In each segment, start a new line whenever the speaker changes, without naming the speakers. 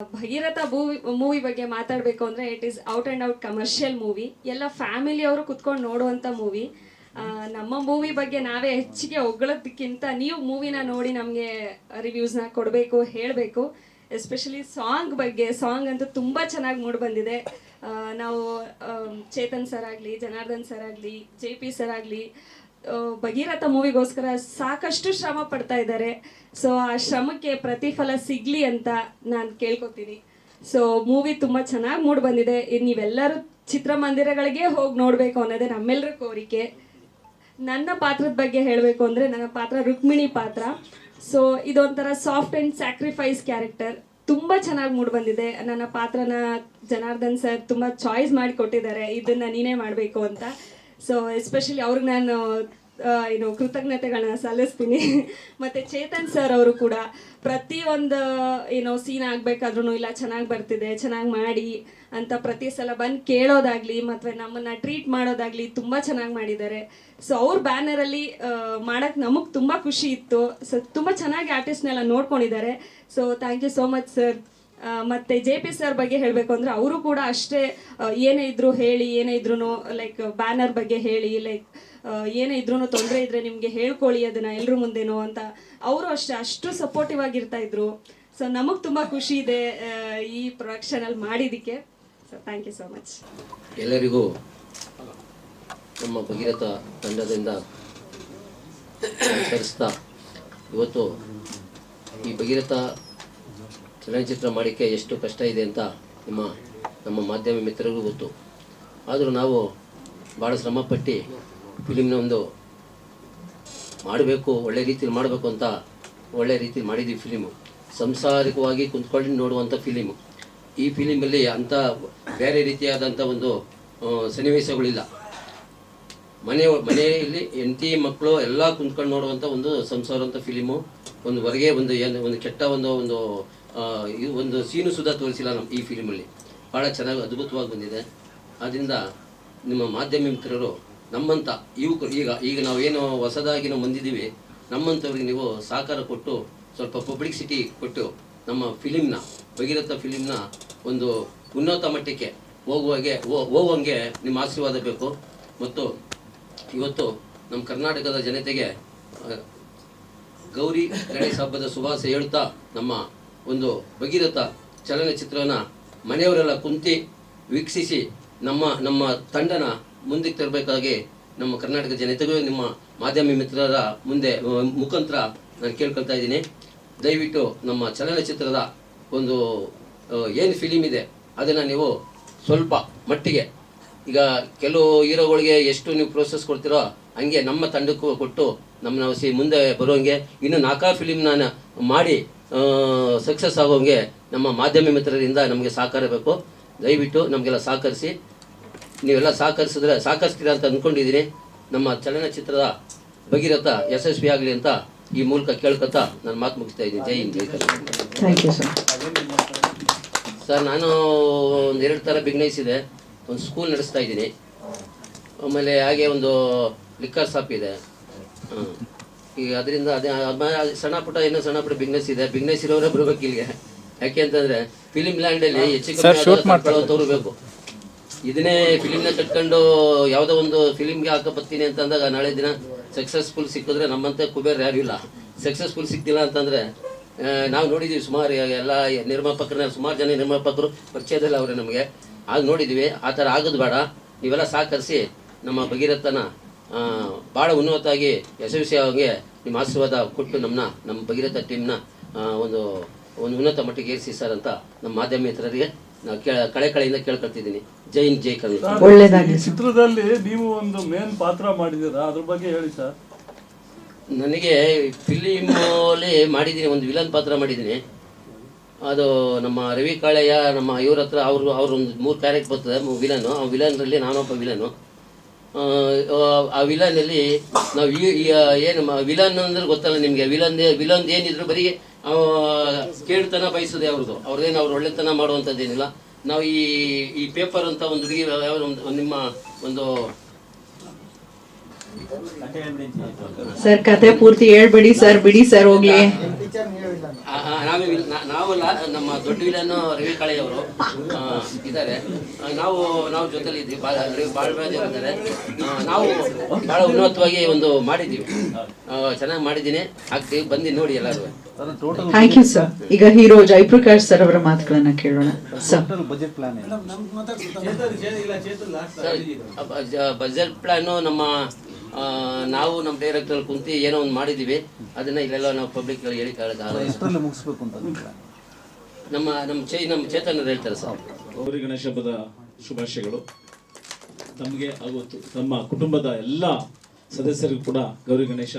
Bhagiratha movie movie ಬಗ್ಗೆ ಮಾತಾಡಬೇಕು ಅಂದರೆ it is out and out commercial movie ಎಲ್ಲ ಫ್ಯಾಮಿಲಿಯವರು ಕುತ್ಕೊಂಡು ನೋಡುವಂಥ ಮೂವಿ ನಮ್ಮ ಮೂವಿ ಬಗ್ಗೆ ನಾವೇ ಹೆಚ್ಚಿಗೆ ಹೊಗಳೋದಕ್ಕಿಂತ ನೀವು ಮೂವಿನ ನೋಡಿ ನಮಗೆ ರಿವ್ಯೂಸ್ನ ಕೊಡಬೇಕು, ಹೇಳಬೇಕು. ಎಸ್ಪೆಷಲಿ ಸಾಂಗ್ ಬಗ್ಗೆ ಸಾಂಗ್ ಅಂತೂ ತುಂಬ ಚೆನ್ನಾಗಿ ಮೂಡಿ ಬಂದಿದೆ. ನಾವು ಚೇತನ್ ಸರ್ ಆಗಲಿ, ಜನಾರ್ದನ್ ಸರ್ ಆಗಲಿ ಜೆ ಪಿ ಸರ್ ಆಗಲಿ ಭಗೀರಥ ಮೂವಿಗೋಸ್ಕರ ಸಾಕಷ್ಟು ಶ್ರಮ ಪಡ್ತಾ ಇದ್ದಾರೆ. ಸೊ ಆ ಶ್ರಮಕ್ಕೆ ಪ್ರತಿಫಲ ಸಿಗ್ಲಿ ಅಂತ ನಾನು ಕೇಳ್ಕೊತೀನಿ. ಸೊ ಮೂವಿ ತುಂಬ ಚೆನ್ನಾಗಿ ಮೂಡ್ ಬಂದಿದೆ. ನೀವೆಲ್ಲರೂ ಚಿತ್ರಮಂದಿರಗಳಿಗೆ ಹೋಗಿ ನೋಡಬೇಕು ಅನ್ನೋದೇ ನಮ್ಮೆಲ್ಲರ ಕೋರಿಕೆ. ನನ್ನ ಪಾತ್ರದ ಬಗ್ಗೆ ಹೇಳಬೇಕು ಅಂದರೆ ನನ್ನ ಪಾತ್ರ ರುಕ್ಮಿಣಿ ಪಾತ್ರ. ಸೊ ಇದೊಂಥರ ಸಾಫ್ಟ್ ಆ್ಯಂಡ್ ಸ್ಯಾಕ್ರಿಫೈಸ್ ಕ್ಯಾರೆಕ್ಟರ್ ತುಂಬ ಚೆನ್ನಾಗಿ ಮೂಡ್ ಬಂದಿದೆ. ನನ್ನ ಪಾತ್ರನ ಜನಾರ್ದನ್ ಸರ್ ತುಂಬ ಚಾಯ್ಸ್ ಮಾಡಿ ಕೊಟ್ಟಿದ್ದಾರೆ. ಇದನ್ನ ನೀನೇ ಮಾಡಬೇಕು ಅಂತ. ಸೊ ಎಸ್ಪೆಷಲಿ ಅವ್ರಿಗೆ ನಾನು ಏನು ಕೃತಜ್ಞತೆಗಳನ್ನ ಸಲ್ಲಿಸ್ತೀನಿ. ಮತ್ತು ಚೇತನ್ ಸರ್ ಅವರು ಕೂಡ ಪ್ರತಿಯೊಂದು ಏನೋ ಸೀನ್ ಆಗಬೇಕಾದ್ರೂ ಇಲ್ಲ, ಚೆನ್ನಾಗಿ ಬರ್ತಿದೆ, ಚೆನ್ನಾಗಿ ಮಾಡಿ ಅಂತ ಪ್ರತಿ ಸಲ ಬಂದು ಕೇಳೋದಾಗಲಿ, ಮತ್ತು ನಮ್ಮನ್ನು ಟ್ರೀಟ್ ಮಾಡೋದಾಗಲಿ ತುಂಬ ಚೆನ್ನಾಗಿ ಮಾಡಿದ್ದಾರೆ. ಸೊ ಅವ್ರ ಬ್ಯಾನರಲ್ಲಿ ಮಾಡೋಕ್ಕೆ ನಮಗೆ ತುಂಬ ಖುಷಿ ಇತ್ತು. ಸೊ ತುಂಬ ಚೆನ್ನಾಗಿ ಆರ್ಟಿಸ್ಟ್ನೆಲ್ಲ ನೋಡ್ಕೊಂಡಿದ್ದಾರೆ. So thank you so much sir ಮತ್ತು ಜೆ ಪಿ ಸರ್ ಬಗ್ಗೆ ಹೇಳಬೇಕು ಅಂದರೆ ಅವರು ಕೂಡ ಅಷ್ಟೇ ಏನೇ ಇದ್ರು ಹೇಳಿ, ಏನೇ ಇದ್ರು ಲೈಕ್ ಬ್ಯಾನರ್ ಬಗ್ಗೆ ಹೇಳಿ ಲೈಕ್ ಏನೇ ಇದ್ರೂ ತೊಂದರೆ ಇದ್ರೆ ನಿಮಗೆ ಹೇಳ್ಕೊಳ್ಳಿ ಅದನ್ನ ಎಲ್ರ ಮುಂದೆನೋ ಅಂತ ಅವರು ಅಷ್ಟೇ, ಅಷ್ಟು ಸಪೋರ್ಟಿವ್ ಆಗಿರ್ತಾ ಇದ್ರು. ಸೊ ನಮಗೆ ತುಂಬ ಖುಷಿ ಇದೆ ಈ ಈ ಪ್ರೊಡಕ್ಷನಲ್ಲಿ ಮಾಡಿದ್ದಕ್ಕೆ so thank you so much
ಎಲ್ಲರಿಗೂ ನಮ್ಮ ಭಗೀರಥ ತಂಡದಿಂದ ಇವತ್ತು ಈ ಭಗೀರಥ ಚಲನಚಿತ್ರ ಮಾಡೋಕ್ಕೆ ಎಷ್ಟು ಕಷ್ಟ ಇದೆ ಅಂತ ನಿಮ್ಮ, ನಮ್ಮ ಮಾಧ್ಯಮ ಮಿತ್ರರಿಗೂ ಗೊತ್ತು. ಆದರೂ ನಾವು ಭಾಳ ಶ್ರಮಪಟ್ಟು ಫಿಲಿಮ್ನ ಒಂದು ಮಾಡಬೇಕು, ಒಳ್ಳೆ ರೀತಿಯಲ್ಲಿ ಮಾಡಬೇಕು ಅಂತ ಒಳ್ಳೆ ರೀತಿಯಲ್ಲಿ ಮಾಡಿದ್ದೀವಿ ಫಿಲಿಮು. ಸಂಸಾರಿಕವಾಗಿ ಕುಂತ್ಕೊಂಡು ನೋಡುವಂಥ ಫಿಲಿಮು. ಈ ಫಿಲಿಮಲ್ಲಿ ಅಂಥ ಬೇರೆ ರೀತಿಯಾದಂಥ ಒಂದು ಸನ್ನಿವೇಶಗಳಿಲ್ಲ. ಮನೆ, ಮನೆಯಲ್ಲಿ ಹೆಂಡತಿ, ಮಕ್ಕಳು ಎಲ್ಲ ಕುಂತ್ಕೊಂಡು ನೋಡುವಂಥ ಒಂದು ಸಂಸಾರ ಅಂತ ಫಿಲಿಮು. ಒಂದು ಹೊರಗೆ ಒಂದು ಏನು, ಒಂದು ಕೆಟ್ಟ ಒಂದು ಒಂದು ಒಂದು ಸೀನು ಸುಧಾ ತೋರಿಸಿಲ್ಲ ನಮ್ಮ ಈ ಫಿಲ್ಮಲ್ಲಿ. ಭಾಳ ಚೆನ್ನಾಗಿ ಅದ್ಭುತವಾಗಿ ಬಂದಿದೆ. ಆದ್ದರಿಂದ ನಿಮ್ಮ ಮಾಧ್ಯಮ ಮಿತ್ರರು ನಮ್ಮಂಥ ಯುವಕರು ಈಗ ಈಗ ನಾವೇನು ಹೊಸದಾಗಿ ನಾವು ಬಂದಿದ್ದೀವಿ ನಮ್ಮಂಥವ್ರಿಗೆ ನೀವು ಸಹಕಾರ ಕೊಟ್ಟು, ಸ್ವಲ್ಪ ಪಬ್ಲಿಕ್ಸಿಟಿ ಕೊಟ್ಟು, ನಮ್ಮ ಫಿಲಿಮ್ನ, ಭಗೀರಥ ಫಿಲಿಮ್ನ ಒಂದು ಉನ್ನತ ಮಟ್ಟಕ್ಕೆ ಹೋಗುವಾಗೆ ಹೋಗುವಂಗೆ ನಿಮ್ಮ ಆಶೀರ್ವಾದ ಬೇಕು. ಮತ್ತು ಇವತ್ತು ನಮ್ಮ ಕರ್ನಾಟಕದ ಜನತೆಗೆ ಗೌರಿ ಗಣೇಶ ಹಬ್ಬದ ಶುಭಾಶಯ ಹೇಳ್ತಾ ನಮ್ಮ ಒಂದು ಭಗೀರಥ ಚಲನಚಿತ್ರವನ್ನು ಮನೆಯವರೆಲ್ಲ ಕುಂತಿ ವೀಕ್ಷಿಸಿ ನಮ್ಮ ನಮ್ಮ ತಂಡನ ಮುಂದಕ್ಕೆ ತರಬೇಕಾಗಿ ನಮ್ಮ ಕರ್ನಾಟಕ ಜನತೆಗೂ ನಿಮ್ಮ ಮಾಧ್ಯಮ ಮಿತ್ರರ ಮುಂದೆ ಮುಖಾಂತರ ನಾನು ಕೇಳ್ಕೊಳ್ತಾ ಇದ್ದೀನಿ. ದಯವಿಟ್ಟು ನಮ್ಮ ಚಲನಚಿತ್ರದ ಒಂದು ಏನು ಫಿಲಿಮ್ ಇದೆ, ಅದನ್ನು ನೀವು ಸ್ವಲ್ಪ ಮಟ್ಟಿಗೆ, ಈಗ ಕೆಲವು ಹೀರೋಗಳಿಗೆ ಎಷ್ಟು ನೀವು ಪ್ರೋಸೆಸ್ ಕೊಡ್ತೀರೋ ಹಂಗೆ ನಮ್ಮ ತಂಡಕ್ಕೂ ಕೊಟ್ಟು ನಮ್ಮನ್ನ ಸಿ ಮುಂದೆ ಬರೋಂಗೆ ಇನ್ನು ನಾಲ್ಕಾರು ಫಿಲಿಮ್ನ ಮಾಡಿ ಸಕ್ಸಸ್ ಆಗೋಂಗೆ ನಮ್ಮ ಮಾಧ್ಯಮ ಮಿತ್ರರಿಂದ ನಮಗೆ ಸಹಕಾರ ಬೇಕು. ದಯವಿಟ್ಟು ನಮಗೆಲ್ಲ ಸಹಕರಿಸಿ. ನೀವೆಲ್ಲ ಸಹಕರಿಸಿದ್ರೆ ಸಹಕರಿಸ್ತೀರಾ ಅಂತ ಅಂದ್ಕೊಂಡಿದ್ದೀನಿ ನಮ್ಮ ಚಲನಚಿತ್ರದ ಭಗೀರಥ ಯಶಸ್ವಿ ಆಗಲಿ ಅಂತ ಈ ಮೂಲಕ ಕೇಳ್ಕೊತಾ ನಾನು ಮಾತು ಮುಗಿಸ್ತಾ ಇದ್ದೀನಿ. ಜೈ ಹಿಂದ್ ಜೈ
ಸರ್
ನಾನು ಒಂದು ಎರಡು ಥರ ಬಿಗ್ನೈಸಿದೆ ಇದೆ. ಒಂದು ಸ್ಕೂಲ್ ನಡೆಸ್ತಾ ಇದ್ದೀನಿ. ಆಮೇಲೆ ಹಾಗೆ ಒಂದು ಲಿಕ್ಕರ್ ಶಾಪ್ ಇದೆ. ಹ್ಮ್. ಈಗ ಅದರಿಂದ ಅದೇ ಸಣ್ಣ ಪುಟ್ಟ ಏನೋ ಸಣ್ಣ ಪುಟ್ಟ ಬಿಗ್ನೆಸ್ ಇದೆ. ಬಿಗ್ನೆಸ್ ಇರೋರೇ ಬರ್ಬೇಕು ಇಲ್ಲಿಗೆ. ಯಾಕೆ ಅಂತಂದ್ರೆ ಫಿಲಿಂ ಲ್ಯಾಂಡಲ್ಲಿ ಹೆಚ್ಚು ಕಮ್ಮಿ ಬೇಕು ಇದನ್ನೇ ಫಿಲಿಮ್ನ ಕಟ್ಕೊಂಡು ಯಾವುದೋ ಒಂದು ಫಿಲಿಮ್ಗೆ ಹಾಕೋ ಬರ್ತೀನಿ ಅಂತ ಅಂದಾಗ ನಾಳೆ ದಿನ ಸಕ್ಸಸ್ಫುಲ್ ಸಿಕ್ಕಿದ್ರೆ ನಮ್ಮಂತ ಕುಬೇರ್ ಯಾರು ಇಲ್ಲ. ಸಕ್ಸಸ್ಫುಲ್ ಸಿಕ್ತಿಲ್ಲ ಅಂತಂದ್ರೆ ನಾವು ನೋಡಿದೀವಿ ಸುಮಾರು ಎಲ್ಲ ನಿರ್ಮಾಪಕರನ್ನ ಸುಮಾರು ಜನ ನಿರ್ಮಾಪಕರು ಪರಿಚಯದಲ್ಲ ಅವ್ರೆ ನಮಗೆ. ಆಗ ನೋಡಿದ್ದೀವಿ ಆ ಥರ ಆಗೋದು ಬೇಡ. ನೀವೆಲ್ಲ ಸಹಕರಿಸಿ ನಮ್ಮ ಭಗೀರಥನ ಭಾಳ ಉನ್ನತವಾಗಿ ಯಶಸ್ವಿಯಾಗಿ ನಿಮ್ಮ ಆಶೀರ್ವಾದ ಕೊಟ್ಟು ನಮ್ಮನ್ನ ನಮ್ಮ ಭಗೀರಥ ಟೀಮ್ನ ಒಂದು ಒಂದು ಉನ್ನತ ಮಟ್ಟಿಗೆ ಏರಿಸಿ ಸರ್ ಅಂತ ನಮ್ಮ ಮಾಧ್ಯಮ ಮಿತ್ರರಿಗೆ ನಾವು ಕೇಳ ಕಳೆ ಕಳೆಯಿಂದ ಕೇಳ್ಕೊಳ್ತಿದ್ದೀನಿ. ಜೈನ್ ಹಿಂದ್ ಜೈ ಕರ್ನಾಟಕ
ಚಿತ್ರದಲ್ಲಿ ನೀವು ಒಂದು ಮೇನ್ ಪಾತ್ರ ಮಾಡಿದ್ದೀರಾ? ಅದ್ರ ಬಗ್ಗೆ ಹೇಳಿ ಸರ್.
ನನಗೆ ಫಿಲಿಮಲ್ಲಿ ಮಾಡಿದ್ದೀನಿ ಒಂದು ವಿಲನ್ ಪಾತ್ರ ಮಾಡಿದ್ದೀನಿ. ಅದು ನಮ್ಮ ರವಿ ಕಾಳೆಯ ನಮ್ಮ ಇವ್ರ ಹತ್ರ ಅವರು ಅವ್ರ ಒಂದು ಮೂರು ಕ್ಯಾರೆಕ್ಟ್ ಬರ್ತದೆ ವಿಲನ್ನು ಆ ವಿಲನ್ರಲ್ಲಿ ನಾನೊಬ್ಬ ವಿಲನು ಆ, ವಿಲನ್ ವಿಲನಲ್ಲಿ ನಾವು ಏನು ವಿಲನ್ ಅಂದ್ರೆ ಗೊತ್ತಲ್ಲ ನಿಮಗೆ? ವಿಲನ್ ವಿಲನ್ ಏನಿದ್ರು ಬರೀ ಆ, ಕೇಳ್ತನ ಬಯಸೋದೆ ಅವ್ರದ್ದು. ಅವ್ರದ್ದೇನು ಅವ್ರು ಒಳ್ಳೆತನ ಮಾಡುವಂಥದ್ದೇನಿಲ್ಲ. ನಾವು ಈ ಈ ಪೇಪರ್ ಅಂತ ಒಂದು ಹುಡುಗಿ ಒಂದು ನಿಮ್ಮ ಒಂದು
ಸರ್ ಕತೆ ಪೂರ್ತಿ ಹೇಳ್ಬಿಡಿ ಸರ್ ಬಿಡಿ ಸರ್ ಹೋಗ್ಲಿ.
ನಾವೇ ನಾವಲ್ಲ ನಮ್ಮ ದೊಡ್ಡ ವಿಲನ್ ರವಿ ಕಾಳೆ ಅವರು ಇದ್ದಾರೆ ನಾವು ನಾವು ಜೊತೆಲಿ ಇದ್ವಿ ಭಾಳ ಇದ್ದಾರೆ ನಾವು ಭಾಳ ಉನ್ನತವಾಗಿ ಒಂದು ಮಾಡಿದ್ದೀವಿ ಚೆನ್ನಾಗಿ ಮಾಡಿದ್ದೀನಿ ಆಗ್ತೀವಿ ಬಂದು ನೋಡಿ ಎಲ್ಲರೂ
ಥ್ಯಾಂಕ್ ಯು ಸರ್ ಈಗ ಹೀರೋ ಜಯಪ್ರಕಾಶ್ ಸರ್ ಅವರ ಮಾತುಗಳನ್ನ ಕೇಳೋಣ sir
budget plan
budget plan ನಮ್ಮ ನಾವು ನಮ್ಮ ಡೈರೆಕ್ಟರ್ ಕುಂತು ಏನೋ ಒಂದು ಮಾಡಿದ್ದೀವಿ ಅದನ್ನ ಇಲ್ಲೆಲ್ಲ ನಾವು ಪಬ್ಲಿಕ್ ಹೇಳಿ
ಮುಗಿಸ್ಬೇಕು ಅಂತ?
ನಮ್ಮ ನಮ್ಮ ಚೈ ನಮ್ಮ ಚೇತನ್ ಹೇಳ್ತಾರೆ ಸರ್.
ಗೌರಿ ಗಣೇಶ ಹಬ್ಬದ ಶುಭಾಶಯಗಳು. ತಮಗೆ ಹಾಗೂ ತಮ್ಮ ಕುಟುಂಬದ ಎಲ್ಲ ಸದಸ್ಯರಿಗೂ ಕೂಡ ಗೌರಿ ಗಣೇಶ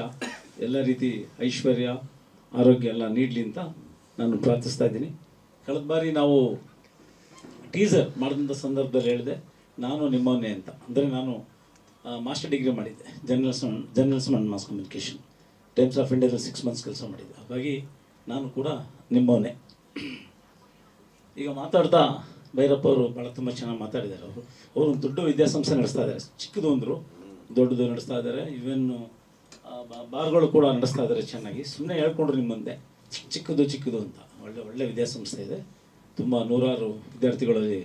ಎಲ್ಲ ರೀತಿ ಐಶ್ವರ್ಯ ಆರೋಗ್ಯ ಎಲ್ಲ ನೀಡಲಿ ಅಂತ ನಾನು ಪ್ರಾರ್ಥಿಸ್ತಾ ಇದ್ದೀನಿ. ಕಳೆದ ಬಾರಿ ನಾವು ಟೀಸರ್ ಮಾಡಿದಂಥ ಸಂದರ್ಭದಲ್ಲಿ ಹೇಳಿದೆ ನಾನು ನಿಮ್ಮವನ್ನೇ ಅಂತ. ಅಂದರೆ ನಾನು ಮಾಸ್ಟರ್ ಡಿಗ್ರಿ ಮಾಡಿದ್ದೆ. Journalism journalism and mass communication Times of ಇಂಡಿಯಾದಲ್ಲಿ ಸಿಕ್ಸ್ ಮಂತ್ಸ್ ಕೆಲಸ ಮಾಡಿದ್ದೆ. ಹಾಗಾಗಿ ನಾನು ಕೂಡ ನಿಮ್ಮವನೇ. ಈಗ ಮಾತಾಡ್ತಾ ಭೈರಪ್ಪ ಅವರು ಭಾಳ ತುಂಬ ಚೆನ್ನಾಗಿ ಮಾತಾಡಿದ್ದಾರೆ ಅವರು. ಅವರು ಒಂದು ದೊಡ್ಡ ವಿದ್ಯಾಸಂಸ್ಥೆ ನಡೆಸ್ತಾ ಇದ್ದಾರೆ. ಚಿಕ್ಕದು ಅಂದರು, ದೊಡ್ಡದು ನಡೆಸ್ತಾ ಇದ್ದಾರೆ. ಇವನ್ನು ಬಾರ್ಗಳು ಕೂಡ ನಡೆಸ್ತಾ ಇದ್ದಾರೆ ಚೆನ್ನಾಗಿ. ಸುಮ್ಮನೆ ಹೇಳ್ಕೊಂಡ್ರು ನಿಮ್ಮ ಮುಂದೆ ಚಿಕ್ಕ ಚಿಕ್ಕದು ಚಿಕ್ಕದು ಅಂತ. ಒಳ್ಳೆ ಒಳ್ಳೆ ವಿದ್ಯಾಸಂಸ್ಥೆ ಇದೆ. ತುಂಬ ನೂರಾರು ವಿದ್ಯಾರ್ಥಿಗಳಲ್ಲಿ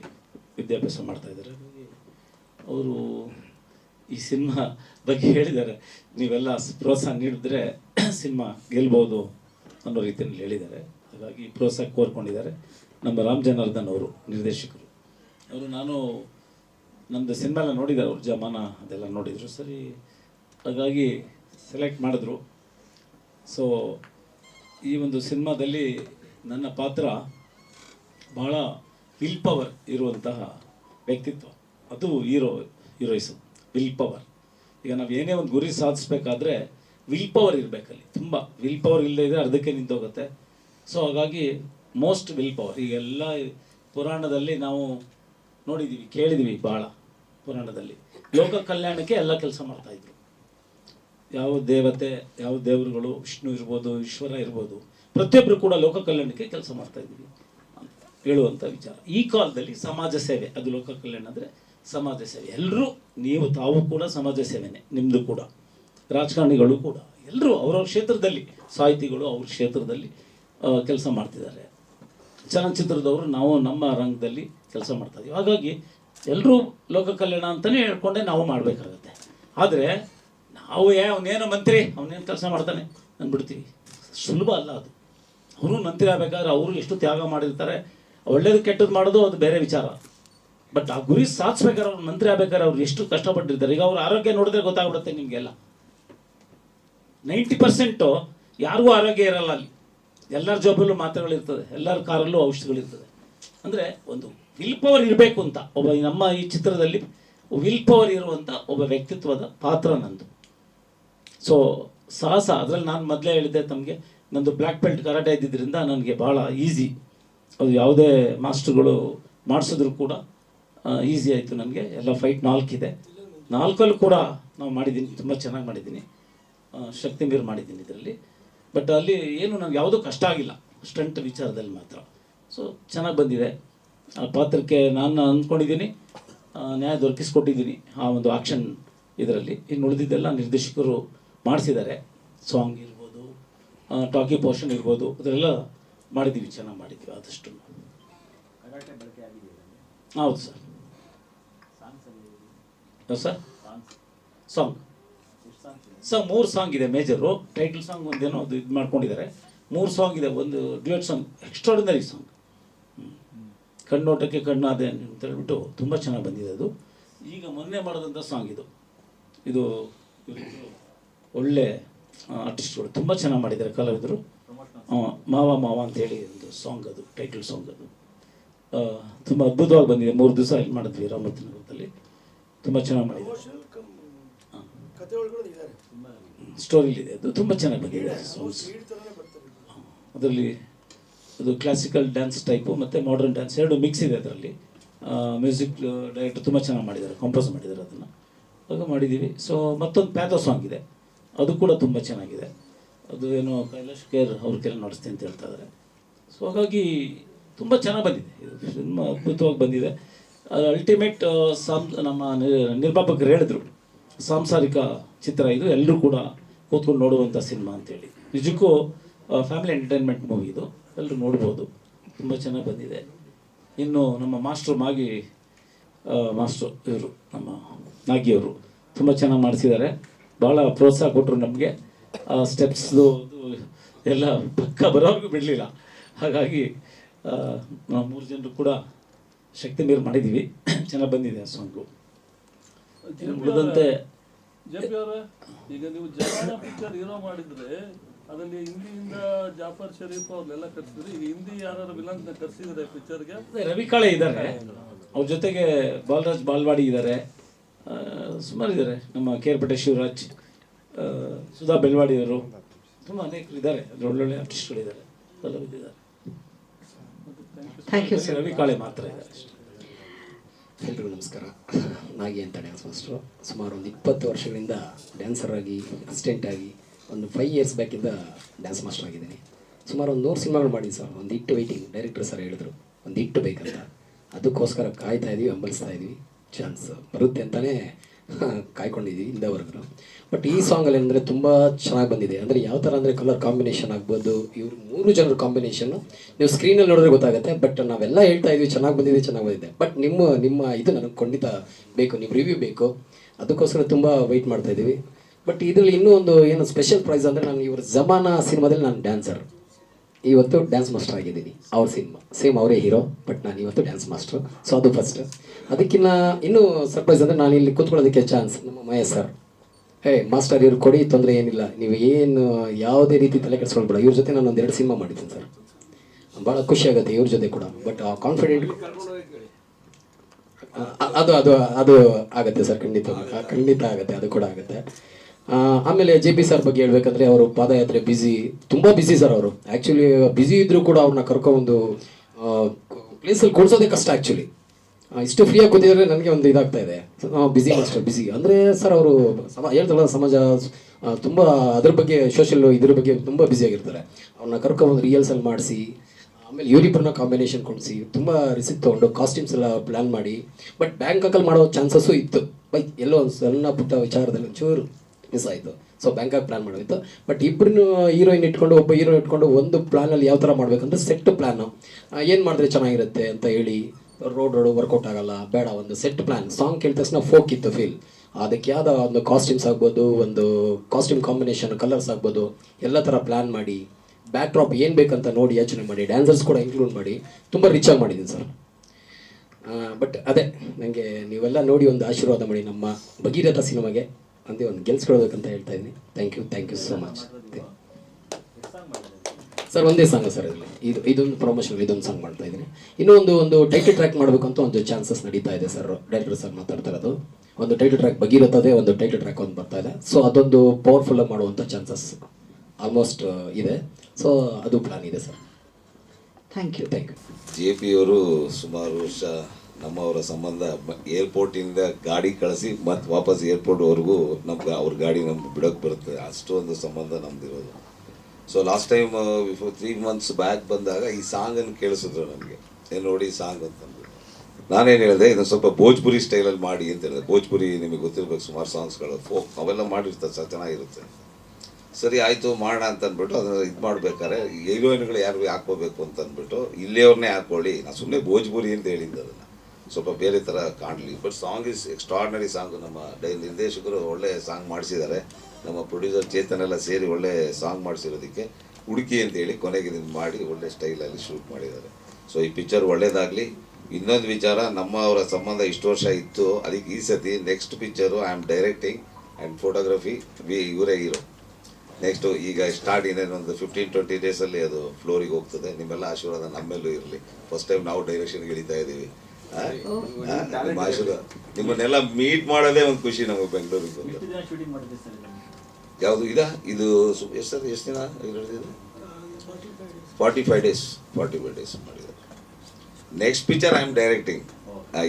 ವಿದ್ಯಾಭ್ಯಾಸ ಮಾಡ್ತಾ ಇದ್ದಾರೆ. ಅವರು ಈ ಸಿನಿಮಾ ಬಗ್ಗೆ ಹೇಳಿದ್ದಾರೆ. ನೀವೆಲ್ಲ ಪ್ರೋತ್ಸಾಹ ನೀಡಿದ್ರೆ ಸಿನಿಮಾ ಗೆಲ್ಬೋದು ಅನ್ನೋ ರೀತಿಯಲ್ಲಿ ಹೇಳಿದ್ದಾರೆ. ಹಾಗಾಗಿ ಪ್ರೋತ್ಸಾಹ ಕೋರ್ಕೊಂಡಿದ್ದಾರೆ. ನಮ್ಮ ರಾಮ್ ಜನಾರ್ದನ್ ಅವರು, ನಿರ್ದೇಶಕರು. ಅವರು ನಾನು ನಮ್ಮದು ಸಿನಿಮಾ ಎಲ್ಲ ನೋಡಿದ್ದಾರೆ. ಅವ್ರ ಜಮಾನ ಅದೆಲ್ಲ ನೋಡಿದರು. ಸರಿ, ಹಾಗಾಗಿ ಸೆಲೆಕ್ಟ್ ಮಾಡಿದ್ರು. ಸೊ ಈ ಒಂದು ಸಿನಿಮಾದಲ್ಲಿ ನನ್ನ ಪಾತ್ರ ಭಾಳ ವಿಲ್ ಪವರ್ ಇರುವಂತಹ ವ್ಯಕ್ತಿತ್ವ. ಅದು ಹೀರೋ, ಹೀರೋಯಿಸಮ್. ವಿಲ್ ಪವರ್ ಈಗ ನಾವು ಏನೇ ಒಂದು ಗುರಿ ಸಾಧಿಸ್ಬೇಕಾದ್ರೆ ವಿಲ್ ಪವರ್ ಇರಬೇಕಲ್ಲಿ. ತುಂಬ ವಿಲ್ ಪವರ್ ಇಲ್ಲದೆ ಇದ್ರೆ ಅರ್ಧಕ್ಕೆ ನಿಂತೋಗುತ್ತೆ. ಸೊ ಹಾಗಾಗಿ ಮೋಸ್ಟ್ ವಿಲ್ ಪವರ್ ಈಗ ಎಲ್ಲ ಪುರಾಣದಲ್ಲಿ ನಾವು ನೋಡಿದ್ದೀವಿ ಕೇಳಿದ್ದೀವಿ ಭಾಳ ಪುರಾಣದಲ್ಲಿ. ಲೋಕ ಕಲ್ಯಾಣಕ್ಕೆ ಎಲ್ಲ ಕೆಲಸ ಮಾಡ್ತಾಯಿದ್ರು ಯಾವ ದೇವತೆ, ಯಾವ ದೇವರುಗಳು, ವಿಷ್ಣು ಇರ್ಬೋದು, ಈಶ್ವರ ಇರ್ಬೋದು ಪ್ರತಿಯೊಬ್ಬರು ಕೂಡ ಲೋಕ ಕಲ್ಯಾಣಕ್ಕೆ ಕೆಲಸ ಮಾಡ್ತಾ ಇದ್ದೀವಿ ಅಂತ ಹೇಳುವಂಥ ವಿಚಾರ. ಈ ಕಾಲದಲ್ಲಿ ಸಮಾಜ ಸೇವೆ, ಅದು ಲೋಕ ಕಲ್ಯಾಣ ಅಂದರೆ ಸಮಾಜ ಸೇವೆ ಎಲ್ಲರೂ ನೀವು ತಾವು ಕೂಡ ಸಮಾಜ ಸೇವೆನೇ ನಿಮ್ಮದು ಕೂಡ. ರಾಜಕಾರಣಿಗಳು ಕೂಡ. ಎಲ್ಲರೂ ಅವರವ್ರ ಕ್ಷೇತ್ರದಲ್ಲಿ, ಸಾಹಿತಿಗಳು ಅವ್ರ ಕ್ಷೇತ್ರದಲ್ಲಿ ಕೆಲಸ ಮಾಡ್ತಿದ್ದಾರೆ. ಚಲನಚಿತ್ರದವರು ನಾವು ನಮ್ಮ ರಂಗದಲ್ಲಿ ಕೆಲಸ ಮಾಡ್ತಾ ಇದೀವಿ. ಹಾಗಾಗಿ ಎಲ್ಲರೂ ಲೋಕ ಕಲ್ಯಾಣ ಅಂತಲೇ ಹೇಳ್ಕೊಂಡೆ ನಾವು ಮಾಡಬೇಕಾಗತ್ತೆ. ಆದರೆ ನಾವು ಏ ಅವನೇನೋ ಮಂತ್ರಿ, ಅವನೇನು ಕೆಲಸ ಮಾಡ್ತಾನೆ ಅಂದ್ಬಿಡ್ತೀವಿ. ಸುಲಭ ಅಲ್ಲ ಅದು. ಅವರು ಮಂತ್ರಿ ಆಗಬೇಕಾದ್ರೆ ಅವರು ಎಷ್ಟು ತ್ಯಾಗ ಮಾಡಿರ್ತಾರೆ, ಒಳ್ಳೇದು ಕೆಟ್ಟದ್ದು ಮಾಡೋದು ಅದು ಬೇರೆ ವಿಚಾರ. ಬಟ್ ಆ ಗುರಿ ಸಾಧಿಸ್ಬೇಕಾದ್ರೆ ಅವ್ರು ಮಂತ್ರಿ ಆಗ್ಬೇಕಾದ್ರೆ ಅವ್ರು ಎಷ್ಟು ಕಷ್ಟಪಟ್ಟಿರ್ತಾರೆ. ಈಗ ಅವ್ರ ಆರೋಗ್ಯ ನೋಡಿದ್ರೆ ಗೊತ್ತಾಗ್ಬಿಡುತ್ತೆ ನಿಮಗೆಲ್ಲ. ನೈಂಟಿ ಪರ್ಸೆಂಟು ಯಾರಿಗೂ ಆರೋಗ್ಯ ಇರಲ್ಲ ಅಲ್ಲಿ. ಎಲ್ಲರ ಜಾಬಲ್ಲೂ ಮಾತ್ರೆಗಳಿರ್ತದೆ ಎಲ್ಲರ ಕಾರಲ್ಲೂ ಔಷಧಿಗಳಿರ್ತದೆ ಅಂದರೆ ಒಂದು ವಿಲ್ ಪವರ್ ಇರಬೇಕು ಅಂತ. ಒಬ್ಬ ನಮ್ಮ ಈ ಚಿತ್ರದಲ್ಲಿ ವಿಲ್ ಪವರ್ ಇರುವಂಥ ಒಬ್ಬ ವ್ಯಕ್ತಿತ್ವದ ಪಾತ್ರ ನಂದು. ಸೊ ಸಾಹಸ, ಅದರಲ್ಲಿ ನಾನು ಮೊದಲೇ ಹೇಳಿದ್ದೆ ತಮಗೆ, ನಂದು ಬ್ಲ್ಯಾಕ್ ಬೆಲ್ಟ್ ಕರಾಟೆ ಇದ್ದಿದ್ದರಿಂದ ನನಗೆ ಭಾಳ ಈಸಿ ಅದು ಯಾವುದೇ ಮಾಸ್ಟ್ರುಗಳು ಮಾಡಿಸಿದ್ರು ಕೂಡ ಈಸಿ ಆಯಿತು ನನಗೆ ಎಲ್ಲ ಫೈಟ್ ನಾಲ್ಕಿದೆ ನಾಲ್ಕಲ್ಲೂ ಕೂಡ ನಾವು ಮಾಡಿದ್ದೀನಿ ತುಂಬ ಚೆನ್ನಾಗಿ ಮಾಡಿದ್ದೀನಿ ಶಕ್ತಿ ಮೀರು ಮಾಡಿದ್ದೀನಿ ಇದರಲ್ಲಿ. ಬಟ್ ಅಲ್ಲಿ ಏನು ನನಗೆ ಯಾವುದೂ ಕಷ್ಟ ಆಗಿಲ್ಲ. ಸ್ಟಂಟ್ ವಿಚಾರದಲ್ಲಿ ಮಾತ್ರ. ಸೊ ಚೆನ್ನಾಗಿ ಬಂದಿದೆ. ಆ ಪಾತ್ರಕ್ಕೆ ನಾನು ಅಂದ್ಕೊಂಡಿದ್ದೀನಿ ನ್ಯಾಯ ದೊರಕಿಸ್ಕೊಟ್ಟಿದ್ದೀನಿ ಆ ಒಂದು ಆಕ್ಷನ್ ಇದರಲ್ಲಿ. ಇನ್ನು ಉಳಿದಿದ್ದೆಲ್ಲ ನಿರ್ದೇಶಕರು ಮಾಡಿಸಿದ್ದಾರೆ. ಸಾಂಗ್ ಇರ್ಬೋದು ಟಾಕಿ ಪೋರ್ಷನ್ ಇರ್ಬೋದು ಅದೆಲ್ಲ ಮಾಡಿದ್ದೀವಿ ಚೆನ್ನಾಗಿ ಮಾಡಿದ್ದೀವಿ ಆದಷ್ಟು. ಹೌದು ಸರ್. ಸರ್. ಸಾಂಗ್ ಸರ್ ಮೂರು ಸಾಂಗ್ ಇದೆ ಮೇಜರು ಟೈಟಲ್ ಸಾಂಗ್ ಒಂದೇನೋ ಅದು ಇದು ಮಾಡ್ಕೊಂಡಿದ್ದಾರೆ. ಮೂರು ಸಾಂಗ್ ಇದೆ, ಒಂದು ಡ್ಯೂಯಟ್ ಸಾಂಗ್ ಎಕ್ಸ್ಟ್ರಾಡಿನರಿ ಸಾಂಗ್ ಕಣ್ಣೋಟಕ್ಕೆ ಕಣ್ಣಾದೆ ಅಂತ ಹೇಳ್ಬಿಟ್ಟು ತುಂಬ ಚೆನ್ನಾಗಿ ಬಂದಿದೆ ಅದು. ಈಗ ಮೊನ್ನೆ ಮಾಡಿದಂಥ ಸಾಂಗ್ ಇದು. ಇದು ಒಳ್ಳೆ ಆರ್ಟಿಸ್ಟ್ಗಳು ತುಂಬ ಚೆನ್ನಾಗಿ ಮಾಡಿದ್ದಾರೆ ಕಲಾವಿದರು. ಮಾವ ಮಾವ ಅಂತೇಳಿ ಒಂದು ಸಾಂಗ್ ಅದು ಟೈಟಲ್ ಸಾಂಗ್ ಅದು. ತುಂಬ ಅದ್ಭುತವಾಗಿ ಬಂದಿದೆ. ಮೂರು ದಿವಸ ಇಲ್ಲಿ ಮಾಡಿದ್ವಿ ರಾಮತಿನಗರದಲ್ಲಿ ತುಂಬ ಚೆನ್ನಾಗಿ ಮಾಡಿದ್ದಾರೆ ಸ್ಟೋರಿಲಿದೆ ಅದು ತುಂಬ ಚೆನ್ನಾಗಿ ಬಂದಿದೆ. ಸಾಂಗ್ಸ್ ಅದರಲ್ಲಿ ಅದು ಕ್ಲಾಸಿಕಲ್ ಡ್ಯಾನ್ಸ್ ಟೈಪು ಮತ್ತು ಮಾಡರ್ನ್ ಡ್ಯಾನ್ಸ್ ಎರಡು ಮಿಕ್ಸ್ ಇದೆ ಅದರಲ್ಲಿ. ಮ್ಯೂಸಿಕ್ ಡೈರೆಕ್ಟರ್ ತುಂಬ ಚೆನ್ನಾಗಿ ಮಾಡಿದ್ದಾರೆ. ಕಂಪೋಸ್ ಮಾಡಿದ್ದಾರೆ ಅದನ್ನು. ಆಗ ಮಾಡಿದ್ದೀವಿ ಸೊ ಮತ್ತೊಂದು ಪ್ಯಾಥೋ ಸಾಂಗ್ ಇದೆ. ಅದು ಕೂಡ ತುಂಬ ಚೆನ್ನಾಗಿದೆ. ಅದು ಏನೋ ಕೈಲಾಶ್ ಕೇರ್ ಅವ್ರ ಕೆಲ ನಡೆಸ್ತೀನಿ ಅಂತ ಹೇಳ್ತಾ ಇದ್ದಾರೆ ಸೊ ಹಾಗಾಗಿ ತುಂಬ ಚೆನ್ನಾಗಿ ಬಂದಿದೆ. ಇದು ಸಿನಿಮಾ ಅದ್ಭುತವಾಗಿ ಬಂದಿದೆ. ಅಲ್ಟಿಮೇಟ್ ಸಾಮ್ ನಮ್ಮ ನಿರ್ಮಾಪಕರು ಹೇಳಿದ್ರು. ಸಾಂಸಾರಿಕ ಚಿತ್ರ ಇದು ಎಲ್ಲರೂ ಕೂಡ ಕೂತ್ಕೊಂಡು ನೋಡುವಂಥ ಸಿನಿಮಾ ಅಂತೇಳಿ. ನಿಜಕ್ಕೂ ಫ್ಯಾಮಿಲಿ ಎಂಟರ್ಟೈನ್ಮೆಂಟ್ ಮೂವಿ ಇದು. ಎಲ್ಲರೂ ನೋಡ್ಬೋದು. ತುಂಬ ಚೆನ್ನಾಗಿ ಬಂದಿದೆ. ಇನ್ನು ನಮ್ಮ ಮಾಸ್ಟ್ರು ಮಾಗಿ ಮಾಸ್ಟ್ರು ಇವರು, ನಮ್ಮ ನಾಗಿಯವರು ತುಂಬ ಚೆನ್ನಾಗಿ ಮಾಡಿಸಿದ್ದಾರೆ. ಭಾಳ ಪ್ರೋತ್ಸಾಹ ಕೊಟ್ಟರು ನಮಗೆ. ಸ್ಟೆಪ್ಸ್ದು ಎಲ್ಲ ಪಕ್ಕ ಬರೋವರೆಗೂ ಬಿಡಲಿಲ್ಲ. ಹಾಗಾಗಿ ಮೂರು ಜನರು ಕೂಡ ಶಕ್ತಿ ಮೇಲೆ ಮಾಡಿದ್ದೀವಿ. ಚೆನ್ನಾಗಿ ಬಂದಿದೆ ಆ ಸಾಂಗು ಉಳಿದಂತೆ
ಜೆಪಿ ಅವರೇ ಈಗ ನೀವು ಜವಾನ ಪಿಕ್ಚರ್ ಹೀರೋ ಮಾಡಿದ್ರೆ ಅದರಲ್ಲಿ ಹಿಂದಿಯಿಂದ ಜಾಫರ್ ಶರೀಫ್ ಅವ್ರನ್ನೆಲ್ಲ ಕರ್ಸಿದ್ರು ಈಗ ಹಿಂದಿ ಯಾರು ವಿಲನ್ ಕರ್ಸಿದ್ರೆ ಪಿಕ್ಚರ್ಗೆ
ರವಿ ಕಾಳೆ ಇದ್ದಾರೆ ಅವ್ರ ಜೊತೆಗೆ ಬಾಲರಾಜ್ ಬಾಲ್ವಾಡಿ ಇದ್ದಾರೆ ಸುಮಾರು ಇದ್ದಾರೆ ನಮ್ಮ ಕೇರ್ಪೇಟೆ ಶಿವರಾಜ್ ಸುಧಾ ಬೆಳ್ವಾಡಿಯವರು. ತುಂಬ ಅನೇಕರು ಇದ್ದಾರೆ ಒಳ್ಳೊಳ್ಳೆ ಆರ್ಟಿಸ್ಟ್ಗಳಿದ್ದಾರೆ ಎಲ್ಲ ಇದ್ದಾರೆ
ಥ್ಯಾಂಕ್ ಯು ಸರ್
ರವಿಕಾಳೆ ಮಾತ್ರ
ಎಲ್ರಿಗೂ ನಮಸ್ಕಾರ. ನಾಗಿ ಅಂತ ಡ್ಯಾನ್ಸ್ ಮಾಸ್ಟ್ರು? ಸುಮಾರು ಒಂದು ಇಪ್ಪತ್ತು ವರ್ಷಗಳಿಂದ ಡ್ಯಾನ್ಸರ್ ಆಗಿ ಅಸಿಸ್ಟೆಂಟ್ ಆಗಿ, ಒಂದು ಫೈವ್ ಇಯರ್ಸ್ ಬ್ಯಾಕಿಂದ ಡ್ಯಾನ್ಸ್ ಮಾಸ್ಟರ್ ಆಗಿದ್ದೀನಿ. ಸುಮಾರು ಒಂದು ನೂರು ಸಿನಿಮಾಗಳು ಮಾಡಿದ್ದೀನಿ ಸರ್ ಒಂದು ಹಿಟ್ಟು ವೈಟಿಂಗ್ ಡೈರೆಕ್ಟರ್ ಸರ್ ಹೇಳಿದ್ರು. ಒಂದು ಹಿಟ್ಟು ಬೇಕಂತ. ಅದಕ್ಕೋಸ್ಕರ ಕಾಯ್ತಾ ಇದೀವಿ, ಹಂಬಲಿಸ್ತಾ ಇದೀವಿ. ಚಾನ್ಸ್ ಬರುತ್ತೆ ಅಂತಲೇ ಕಾಯ್ಕೊಂಡಿದ್ದೀವಿ ಇಂದವರೆಗೂ ಬಟ್ ಈ ಸಾಂಗಲ್ಲಿ ಅಂದರೆ ತುಂಬ ಚೆನ್ನಾಗಿ ಬಂದಿದೆ. ಅಂದರೆ ಯಾವ ಥರ ಅಂದರೆ ಕಲರ್ ಕಾಂಬಿನೇಷನ್ ಆಗ್ಬೋದು, ಇವರು ಮೂರು ಜನರ ಕಾಂಬಿನೇಷನ್ನು ನೀವು ಸ್ಕ್ರೀನಲ್ಲಿ ನೋಡಿದ್ರೆ ಗೊತ್ತಾಗುತ್ತೆ ಬಟ್ ನಾವೆಲ್ಲ ಹೇಳ್ತಾ ಇದ್ವಿ ಚೆನ್ನಾಗಿ ಬಂದಿದೆ ಚೆನ್ನಾಗಿ ಬಂದಿದೆ. ಬಟ್ ನಿಮ್ಮ ನಿಮ್ಮ ಇದು ನನಗೆ ಖಂಡಿತ ಬೇಕು ನಿಮ್ಮ ರಿವ್ಯೂ ಬೇಕು. ಅದಕ್ಕೋಸ್ಕರ ತುಂಬ ವೆಯ್ಟ್ ಮಾಡ್ತಾ ಇದ್ದೀವಿ. ಬಟ್ ಇದರಲ್ಲಿ ಇನ್ನೂ ಒಂದು ಏನು ಸ್ಪೆಷಲ್ ಪ್ರೈಸ್ ಅಂದರೆ ನಾನು ಇವರು ಜಮಾನ ಸಿನಿಮಾದಲ್ಲಿ ನಾನು ಡ್ಯಾನ್ಸರ್ ಇವತ್ತು ಡ್ಯಾನ್ಸ್ ಮಾಸ್ಟರ್ ಆಗಿದ್ದೀನಿ. ಅವ್ರ ಸಿನಿಮಾ ಸೇಮ್ ಅವರೇ ಹೀರೋ ಬಟ್ ನಾನು ಇವತ್ತು ಡ್ಯಾನ್ಸ್ ಮಾಸ್ಟರ್. ಸೊ ಅದು ಫಸ್ಟ್ ಅದಕ್ಕಿಂತ ಇನ್ನೂ ಸರ್ಪ್ರೈಸ್ ಅಂದರೆ ನಾನು ಇಲ್ಲಿ ಕೂತ್ಕೊಳ್ಳೋದಕ್ಕೆ ಚಾನ್ಸ್ ನಮ್ಮ ಮಹೇಶ್ ಸರ್ ಹೇ ಮಾಸ್ಟರ್ ಇವ್ರು ಕೊಡಿ ತೊಂದರೆ ಏನಿಲ್ಲ. ನೀವು ಏನು ಯಾವುದೇ ರೀತಿ ತಲೆ ಕೆಡಿಸ್ಕೊಳ್ಬೇಡ. ಇವ್ರ ಜೊತೆ ನಾನು ಒಂದೆರಡು ಸಿನಿಮಾ ಮಾಡಿದ್ದೀನಿ ಸರ್ ಭಾಳ ಖುಷಿ ಆಗುತ್ತೆ ಇವ್ರ ಜೊತೆ ಕೂಡ. ಬಟ್ ಕಾನ್ಫಿಡೆಂಟ್ ಅದು ಅದು ಅದು ಆಗುತ್ತೆ ಸರ್ ಖಂಡಿತ ಖಂಡಿತ ಆಗುತ್ತೆ. ಅದು ಕೂಡ ಆಗುತ್ತೆ. ಆ, ಆಮೇಲೆ ಜೆ ಪಿ ಸರ್ ಬಗ್ಗೆ ಹೇಳ್ಬೇಕಂದ್ರೆ ಅವರು ಪಾದಯಾತ್ರೆ ಬ್ಯುಸಿ ತುಂಬ ಬ್ಯುಸಿ ಸರ್ ಅವರು. ಆ್ಯಕ್ಚುಲಿ ಬ್ಯುಸಿ ಇದ್ದರೂ ಕೂಡ ಅವ್ರನ್ನ ಕರ್ಕೊಂಡು ಪ್ಲೇಸಲ್ಲಿ ಕೊಡ್ಸೋದೇ ಕಷ್ಟ ಆ್ಯಕ್ಚುಲಿ ಇಷ್ಟು ಫ್ರೀಯಾಗಿ ಕೂತಿದ್ರೆ ನನಗೆ ಒಂದು ಇದಾಗ್ತಾ ಇದೆ. ಬ್ಯುಸಿ ಮಾಸ್ಟರ್ ಬ್ಯುಸಿ ಅಂದರೆ ಸರ್ ಅವರು ಸಮ, ಹೇಳ್ತಾರಲ್ಲ ಸಮಾಜ ತುಂಬ ಅದ್ರ ಬಗ್ಗೆ ಸೋಷಿಯಲ್ ಇದ್ರ ಬಗ್ಗೆ ತುಂಬ ಬ್ಯುಸಿ ಆಗಿರ್ತಾರೆ. ಅವ್ರನ್ನ ಕರ್ಕೊಂಬಂದು ರಿಯಲ್ಸಲ್ಲಿ ಮಾಡಿಸಿ, ಆಮೇಲೆ ಯೂನಿಫಾರ್ಮ್ನ ಕಾಂಬಿನೇಷನ್ ಕೊಡಿಸಿ, ತುಂಬ ರಿಸಿಕ್ ತೊಗೊಂಡು ಕಾಸ್ಟ್ಯೂಮ್ಸ್ ಎಲ್ಲ ಪ್ಲ್ಯಾನ್ ಮಾಡಿ. ಬಟ್ ಬ್ಯಾಂಕಲ್ಲಿ ಮಾಡೋ ಚಾನ್ಸಸ್ಸು ಇತ್ತು. ಬೈ, ಎಲ್ಲೋ ಒಂದು ಸಣ್ಣ ಪುಟ್ಟ ವಿಚಾರದಲ್ಲಿ ಒಂಚೂರು ಮಿಸ್ ಆಯಿತು. ಸೊ ಬ್ಯಾಂಕಾಗಿ ಪ್ಲಾನ್ ಮಾಡೋಯ್ತು ಬಟ್ ಇಬ್ಬರು ಹೀರೋಯಿನ್ ಇಟ್ಕೊಂಡು, ಒಬ್ಬ ಹೀರೋ ಇಟ್ಕೊಂಡು ಒಂದು ಪ್ಲ್ಯಾನಲ್ಲಿ ಯಾವ ಥರ ಮಾಡಬೇಕಂದ್ರೆ ಸೆಟ್ ಪ್ಲ್ಯಾನು ಏನು ಮಾಡಿದ್ರೆ ಚೆನ್ನಾಗಿರುತ್ತೆ ಅಂತ ಹೇಳಿ ರೋಡ್ ರೋಡು ವರ್ಕೌಟ್ ಆಗಲ್ಲ, ಬೇಡ, ಒಂದು ಸೆಟ್ ಪ್ಲ್ಯಾನ್ ಸಾಂಗ್ ಕೇಳಿದ ತಕ್ಷಣ ಫೋಕ್ ಇತ್ತು ಫೀಲ್ ಅದಕ್ಕೆ ಯಾವ್ದು ಒಂದು ಕಾಸ್ಟ್ಯೂಮ್ಸ್ ಆಗ್ಬೋದು, ಒಂದು ಕಾಸ್ಟ್ಯೂಮ್ ಕಾಂಬಿನೇಷನ್ ಕಲರ್ಸ್ ಆಗ್ಬೋದು, ಎಲ್ಲ ಥರ ಪ್ಲ್ಯಾನ್ ಮಾಡಿ ಬ್ಯಾಕ್ ಡ್ರಾಪ್ ಏನು ಬೇಕಂತ ನೋಡಿ ಯೋಚನೆ ಮಾಡಿ ಡ್ಯಾನ್ಸರ್ಸ್ ಕೂಡ ಇನ್ಕ್ಲೂಡ್ ಮಾಡಿ, ತುಂಬ ರಿಚ್ ಆಗಿ ಮಾಡಿದ್ದೀನಿ ಸರ್ ಬಟ್ ಅದೇ ನನಗೆ ನೀವೆಲ್ಲ ನೋಡಿ ಒಂದು ಆಶೀರ್ವಾದ ಮಾಡಿ ನಮ್ಮ ಭಗೀರಥ ಸಿನಿಮಾಗೆ. ಅಂದೇ ಒಂದು ಗೆಲ್ಸ್ಕೊಳ್ಬೇಕಂತ ಹೇಳ್ತಾ ಇದ್ದೀನಿ. Thank you thank you so much sir ಒಂದೇ ಸಾಂಗ್ ಸರ್ ಇದರಲ್ಲಿ. ಇದು ಇದೊಂದು ಪ್ರಮೋಷನ್ ಇದೊಂದು ಸಾಂಗ್ ಮಾಡ್ತಾ ಇದ್ದೀನಿ. ಇನ್ನೂ ಒಂದು ಒಂದು ಟೈಟಲ್ ಟ್ರ್ಯಾಕ್ ಮಾಡಬೇಕು ಅಂತ ಒಂದು ಚಾನ್ಸಸ್ ನಡೀತಾ ಇದೆ ಸರ್ ಡೈರೆಕ್ಟರ್ ಸರ್ ಮಾತಾಡ್ತಾ ಇರೋದು. ಒಂದು ಟೈಟಲ್ ಟ್ರ್ಯಾಕ್ ಬಗ್ಗಿರುತ್ತದೆ ಒಂದು ಟೈಟಲ್ ಟ್ರ್ಯಾಕ್ ಒಂದು ಬರ್ತಾ ಇದೆ. ಸೊ ಅದೊಂದು ಪವರ್ಫುಲ್ ಮಾಡುವಂಥ ಚಾನ್ಸಸ್ ಆಲ್ಮೋಸ್ಟ್ ಇದೆ. ಸೊ ಅದು ಪ್ಲಾನ್ ಇದೆ sir
thank you
thank you
J P ಅವರು ಸುಮಾರು ವರ್ಷ ನಮ್ಮವರ ಸಂಬಂಧ ಏರ್ಪೋರ್ಟಿಂದ ಗಾಡಿ ಕಳಿಸಿ ಮತ್ತೆ ವಾಪಸ್ ಏರ್ಪೋರ್ಟ್ವರೆಗೂ ನಮ್ಗೆ ಅವ್ರ ಗಾಡಿ ನಮ್ಗೆ ಬಿಡೋಕೆ ಬರುತ್ತೆ. ಅಷ್ಟೊಂದು ಸಂಬಂಧ ನಮ್ದಿರೋದು so last time before three months back ಬಂದಾಗ ಈ ಸಾಂಗನ್ನು ಕೇಳಿಸಿದ್ರು ನನಗೆ ಏನು ನೋಡಿ ಸಾಂಗ್ ಅಂತಂದು ನಾನೇನು ಹೇಳಿದೆ, ಇದನ್ನು ಸ್ವಲ್ಪ ಭೋಜ್ಪುರಿ ಸ್ಟೈಲಲ್ಲಿ ಮಾಡಿ ಅಂತ ಹೇಳಿದೆ. ಭೋಜ್ಪುರಿ ನಿಮಗೆ ಗೊತ್ತಿರ್ಬೇಕು ಸುಮಾರು ಸಾಂಗ್ಸ್ಗಳು ಫೋಕ್ ಅವೆಲ್ಲ ಮಾಡಿರ್ತಾರೆ ಸರ್ ಚೆನ್ನಾಗಿರುತ್ತೆ. ಸರಿ, ಆಯಿತು, ಮಾಡೋಣ ಅಂತ ಅಂದ್ಬಿಟ್ಟು ಅದನ್ನ ಇದು ಮಾಡ್ಬೇಕಾದ್ರೆ ಹೀರೋಯಿನ್ಗಳು ಯಾರು ಹಾಕೋಬೇಕು ಅಂತ ಅಂದ್ಬಿಟ್ಟು ಇಲ್ಲಿಯವ್ರನ್ನೇ ಹಾಕೊಳ್ಳಿ ನಾನು ಸುಮ್ಮನೆ ಭೋಜ್ಪುರಿ ಅಂತ ಹೇಳಿದ್ದೆ ಅದನ್ನು. ಸ್ವಲ್ಪ ಬೇರೆ ಥರ ಕಾಣಲಿ. But song is extraordinary song ನಮ್ಮ ಡೈ, ನಿರ್ದೇಶಕರು ಒಳ್ಳೆ ಸಾಂಗ್ ಮಾಡಿಸಿದ್ದಾರೆ. ನಮ್ಮ ಪ್ರೊಡ್ಯೂಸರ್ ಚೇತನ್ ಎಲ್ಲ ಸೇರಿ ಒಳ್ಳೆ ಸಾಂಗ್ ಮಾಡಿಸಿರೋದಕ್ಕೆ ಹುಡುಕಿ ಅಂತೇಳಿ ಕೊನೆಗೆ ಇದನ್ನು ಮಾಡಿ ಒಳ್ಳೆ ಸ್ಟೈಲಲ್ಲಿ ಶೂಟ್ ಮಾಡಿದ್ದಾರೆ. ಸೊ ಈ ಪಿಕ್ಚರ್ ಒಳ್ಳೇದಾಗಲಿ. ಇನ್ನೊಂದು ವಿಚಾರ, ನಮ್ಮ ಅವರ ಸಂಬಂಧ ಇಷ್ಟು ವರ್ಷ ಇತ್ತು. ಅದಕ್ಕೆ ಈ ಸತಿ next picture I am directing and photography V ಇವರೇ ಹೀರೋ ನೆಕ್ಸ್ಟು ಈಗ ಸ್ಟಾರ್ಟ್ ಒಂದು ಫಿಫ್ಟೀನ್ ಟ್ವೆಂಟಿ ಡೇಸಲ್ಲಿ ಅದು ಫ್ಲೋರಿಗೆ ಹೋಗ್ತದೆ. ನಿಮ್ಮೆಲ್ಲ ಆಶೀರ್ವಾದ ನಮ್ಮೆಲ್ಲೂ ಇರಲಿ. ಫಸ್ಟ್ ಟೈಮ್ ನಾವು ಡೈರೆಕ್ಷನ್ಗೆ ಇಳಿತಾ ಇದ್ದೀವಿ. ನಿಮ್ಮನ್ನೆಲ್ಲ ಮೀಟ್ ಮಾಡೋದೇ ಒಂದು ಖುಷಿ ನಮಗೆ ಬೆಂಗಳೂರಿಗೆ. ಬಂದು ಯಾವುದು ಇದಾ? ಇದು ಸು- ಎಷ್ಟು ಸರ್ ಎಷ್ಟು ದಿನ ಇದು? Forty five days forty five days ಮಾಡಿದ್ದಾರೆ next picture I am directing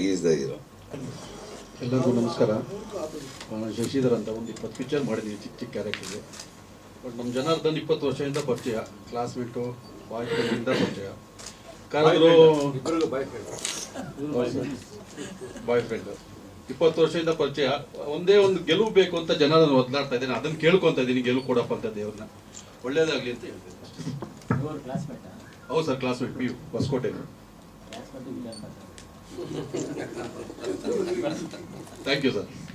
is the hero
ಎಲ್ಲರಿಗೂ ನಮಸ್ಕಾರ. ನಾನು ಶಶಿಧರ್ ಅಂತ ಒಂದು ಇಪ್ಪತ್ತು ಪಿಕ್ಚರ್ ಮಾಡಿದ್ದೀವಿ ಚಿಕ್ಕ ಚಿಕ್ಕ ಕ್ಯಾರೆಕ್ಟರ್ಗೆ ಬಟ್ ನಮ್ಮ ಜನಾರ್ದನ್ ಇಪ್ಪತ್ತು ವರ್ಷದಿಂದ ಪರಿಚಯ ಕ್ಲಾಸ್ಮೇಟು ಬಾಯ್ ಫ್ರೆಂಡಿಂದ ಪರಿಚಯ. ಕರೆದ್ರು ಬಾಯ್ ಫ್ರೆಂಡ್ ಇಪ್ಪತ್ತು ವರ್ಷದಿಂದ ಪರಿಚಯ. ಒಂದೇ ಒಂದು ಗೆಲುವು ಬೇಕು ಅಂತ ಜನ ನಾನು ಒದ್ದಾಡ್ತಾ ಇದ್ದೀನಿ. ಅದನ್ನು ಕೇಳ್ಕೊಂತ ಇದ್ದೀನಿ. ಗೆಲುವು ಕೊಡಪ್ಪ ಅಂತ ದೇವ್ರನ್ನ. ಒಳ್ಳೇದಾಗ್ಲಿ ಅಂತ ಹೇಳ್ತೀನಿ ಹೌದು sir classmate P U Hosakote thank you sir